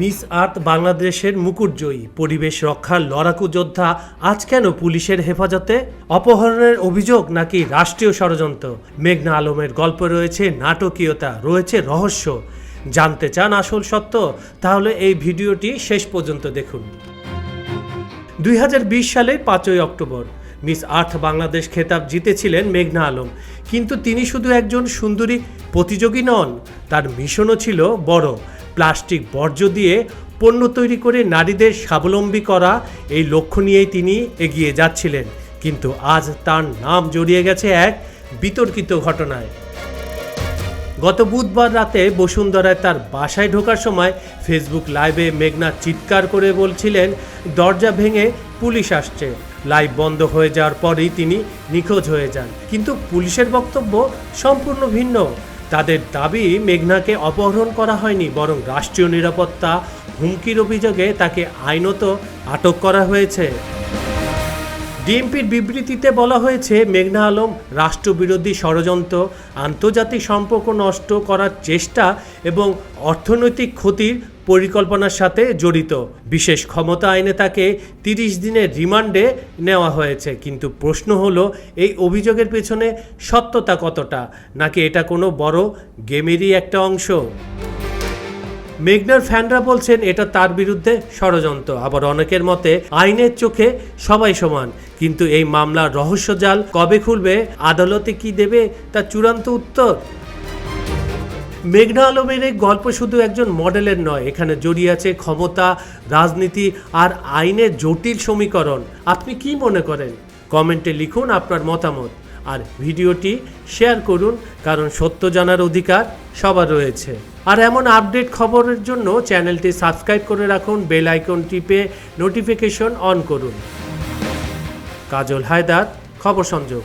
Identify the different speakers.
Speaker 1: Miss আর্থ বাংলাদেশের মুকুটজয়ী পরিবেশ রক্ষার লড়াকু যোদ্ধা আজ কেন পুলিশের হেফাজতে? অপহরণের অভিযোগ নাকি রাষ্ট্রীয় ষড়যন্ত্র? মেঘনা আলমের গল্প রয়েছে নাটকীয়তা, রয়েছে রহস্য। জানতে চান আসল সত্য? তাহলে এই ভিডিওটি শেষ পর্যন্ত দেখুন। দুই সালের পাঁচই অক্টোবর, মিস আর্থ বাংলাদেশ খেতাব জিতেছিলেন মেঘনা আলম। কিন্তু তিনি শুধু একজন সুন্দরী প্রতিযোগী নন, তার মিশনও ছিল বড়। প্লাস্টিক বর্জ্য দিয়ে পণ্য তৈরি করে নারীদের স্বাবলম্বী করা এই লক্ষ্য নিয়েই তিনি এগিয়ে যাচ্ছিলেন। কিন্তু আজ তার নাম জড়িয়ে গেছে এক বিতর্কিত ঘটনায়। গত বুধবার রাতে বসুন্ধরায় তার বাসায় ঢোকার সময় ফেসবুক লাইভে মেঘনা চিৎকার করে বলছিলেন, দরজা ভেঙে পুলিশ আসছে। লাইভ বন্ধ হয়ে যাওয়ার পরেই তিনি নিখোঁজ হয়ে যান। কিন্তু পুলিশের বক্তব্য সম্পূর্ণ ভিন্ন। তাদের দাবি মেঘনাকে অপহরণ করা হয়নি, বরং রাষ্ট্রীয় নিরাপত্তা হুমকির অভিযোগে তাকে আইনত আটক করা হয়েছে। ডিএমপির বিবৃতিতে বলা হয়েছে, মেঘনা আলম রাষ্ট্রবিরোধী ষড়যন্ত্র, আন্তর্জাতিক সম্পর্ক নষ্ট করার চেষ্টা এবং অর্থনৈতিক ক্ষতির পরিকল্পনার সাথে জড়িত। বিশেষ ক্ষমতা আইনে তাকে তিরিশ দিনের রিমান্ডে নেওয়া হয়েছে। কিন্তু প্রশ্ন হলো, এই অভিযোগের পেছনে সত্যতা কতটা? নাকি এটা কোনো বড় গেমেরই একটা অংশ? মেঘনার ফ্যানরা বলছেন এটা তার বিরুদ্ধে ষড়যন্ত্র। আবার অনেকের মতে আইনের চোখে সবাই সমান। কিন্তু এই মামলার রহস্যজাল কবে খুলবে, আদালতে কি দেবে, তার চূড়ান্ত উত্তর? মেঘনা আলমের এই গল্প শুধু একজন মডেলের নয়, এখানে জড়িয়ে আছে ক্ষমতা, রাজনীতি আর আইনের জটিল সমীকরণ। আপনি কি মনে করেন? কমেন্টে লিখুন আপনার মতামত। আর ভিডিওটি শেয়ার করুন, কারণ সত্য জানার অধিকার সবার রয়েছে। আর এমন আপডেট খবরের জন্য চ্যানেলটি সাবস্ক্রাইব করে রাখুন, বেল আইকন টিপে নোটিফিকেশন অন করুন। কাজল হায়দার, খবর সংযোগ।